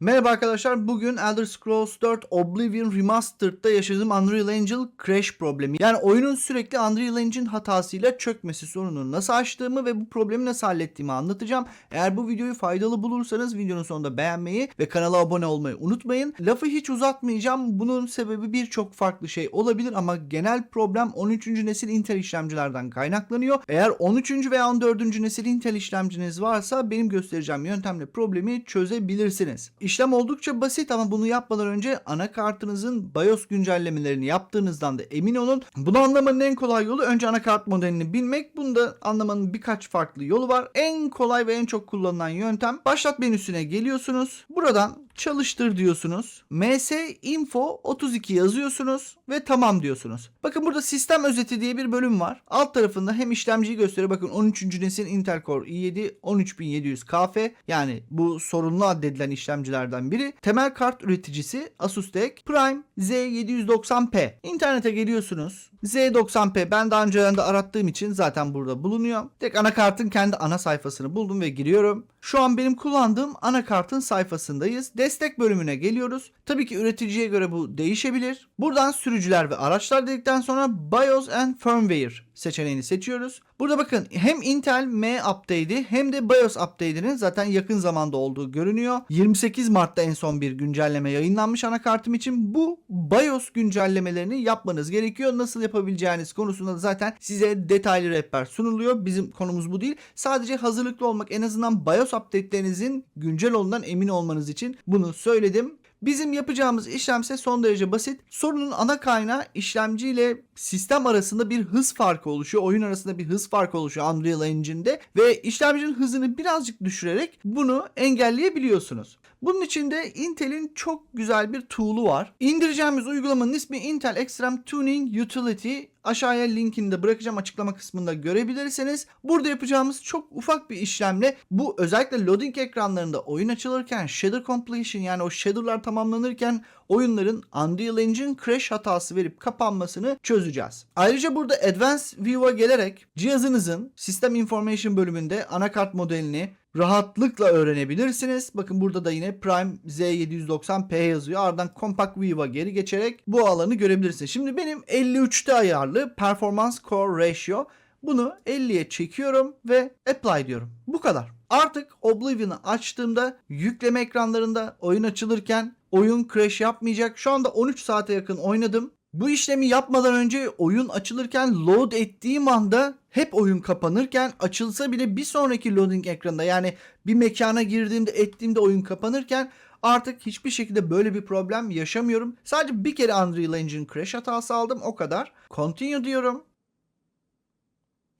Merhaba arkadaşlar. Bugün Elder Scrolls 4 Oblivion Remastered'da yaşadığım Unreal Engine crash problemi. Yani oyunun sürekli Unreal Engine hatasıyla çökmesi sorununu nasıl aştığımı ve bu problemi nasıl hallettiğimi anlatacağım. Eğer bu videoyu faydalı bulursanız videonun sonunda beğenmeyi ve kanala abone olmayı unutmayın. Lafı hiç uzatmayacağım. Bunun sebebi birçok farklı şey olabilir ama genel problem 13. nesil Intel işlemcilerden kaynaklanıyor. Eğer 13. veya 14. nesil Intel işlemciniz varsa benim göstereceğim yöntemle problemi çözebilirsiniz. İşlem oldukça basit ama bunu yapmadan önce anakartınızın BIOS güncellemelerini yaptığınızdan da emin olun. Bunu anlamanın en kolay yolu önce anakart modelini bilmek. Bunda anlamanın birkaç farklı yolu var. En kolay ve en çok kullanılan yöntem başlat menüsüne geliyorsunuz. Buradan çalıştır diyorsunuz. ms info 32 yazıyorsunuz ve tamam diyorsunuz. Bakın burada sistem özeti diye bir bölüm var. Alt tarafında hem işlemciyi gösteriyor. Bakın 13. nesil Intel Core i7 13700KF yani bu sorunlu addedilen işlemcilerden biri. Temel kart üreticisi Asus TEK Prime Z790P. İnternete geliyorsunuz. Z90P ben daha önceden de arattığım için zaten burada bulunuyor. Tek anakartın kendi ana sayfasını buldum ve giriyorum. Şu an benim kullandığım anakartın sayfasındayız. Destek bölümüne geliyoruz. Tabii ki üreticiye göre bu değişebilir. Buradan sürücüler ve araçlar dedikten sonra BIOS and Firmware seçeneğini seçiyoruz. Burada bakın hem Intel M update'i hem de BIOS update'inin zaten yakın zamanda olduğu görünüyor. 28 Mart'ta en son bir güncelleme yayınlanmış anakartım için. Bu BIOS güncellemelerini yapmanız gerekiyor. Nasıl yapabileceğiniz konusunda da zaten size detaylı rehber sunuluyor. Bizim konumuz bu değil. Sadece hazırlıklı olmak en azından BIOS update'lerinizin güncel olduğundan emin olmanız için bunu söyledim. Bizim yapacağımız işlemse son derece basit. Sorunun ana kaynağı işlemci ile sistem arasında bir hız farkı oluşuyor. Oyun arasında bir hız farkı oluşuyor Unreal Engine'de ve işlemcinin hızını birazcık düşürerek bunu engelleyebiliyorsunuz. Bunun için de Intel'in çok güzel bir tool'u var. İndireceğimiz uygulamanın ismi Intel Extreme Tuning Utility. Aşağıya linkini de bırakacağım açıklama kısmında görebilirsiniz. Burada yapacağımız çok ufak bir işlemle bu özellikle loading ekranlarında oyun açılırken shader completion yani o shader'lar tamamlanırken oyunların Unreal Engine crash hatası verip kapanmasını çözeceğiz. Ayrıca burada Advanced View'a gelerek cihazınızın System Information bölümünde anakart modelini rahatlıkla öğrenebilirsiniz. Bakın burada da yine Prime Z790P yazıyor. Ardından Compact View'a geri geçerek bu alanı görebilirsiniz. Şimdi benim 53'te ayarlı Performance Core Ratio. Bunu 50'ye çekiyorum ve apply diyorum. Bu kadar. Artık Oblivion'ı açtığımda yükleme ekranlarında oyun açılırken oyun crash yapmayacak. Şu anda 13 saate yakın oynadım. Bu işlemi yapmadan önce oyun açılırken load ettiğim anda hep oyun kapanırken açılsa bile bir sonraki loading ekranında yani bir mekana girdiğimde ettiğimde oyun kapanırken artık hiçbir şekilde böyle bir problem yaşamıyorum. Sadece bir kere Unreal Engine crash hatası aldım o kadar. Continue diyorum.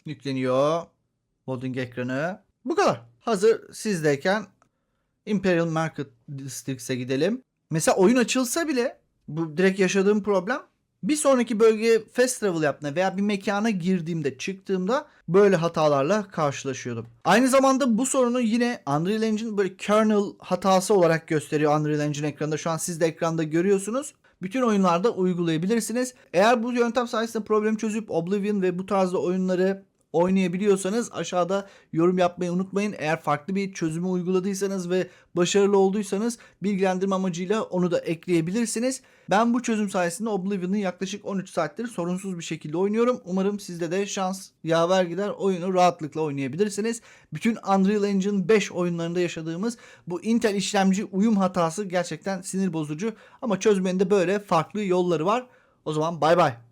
Yükleniyor. Loading ekranı. Bu kadar. Hazır sizdeyken Imperial Market Districts'e gidelim. Mesela oyun açılsa bile bu direkt yaşadığım problem bir sonraki bölgeye fast travel yaptığımda veya bir mekana girdiğimde çıktığımda böyle hatalarla karşılaşıyordum. Aynı zamanda bu sorunu yine Unreal Engine böyle kernel hatası olarak gösteriyor Unreal Engine ekranında. Şu an siz de ekranda görüyorsunuz. Bütün oyunlarda uygulayabilirsiniz. Eğer bu yöntem sayesinde problemi çözüp Oblivion ve bu tarzda oyunları oynayabiliyorsanız aşağıda yorum yapmayı unutmayın. Eğer farklı bir çözümü uyguladıysanız ve başarılı olduysanız bilgilendirme amacıyla onu da ekleyebilirsiniz. Ben bu çözüm sayesinde Oblivion'ı yaklaşık 13 saattir sorunsuz bir şekilde oynuyorum. Umarım sizde de şans yaver gider oyunu rahatlıkla oynayabilirsiniz. Bütün Unreal Engine 5 oyunlarında yaşadığımız bu Intel işlemci uyum hatası gerçekten sinir bozucu ama çözmenin de böyle farklı yolları var. O zaman bay bay.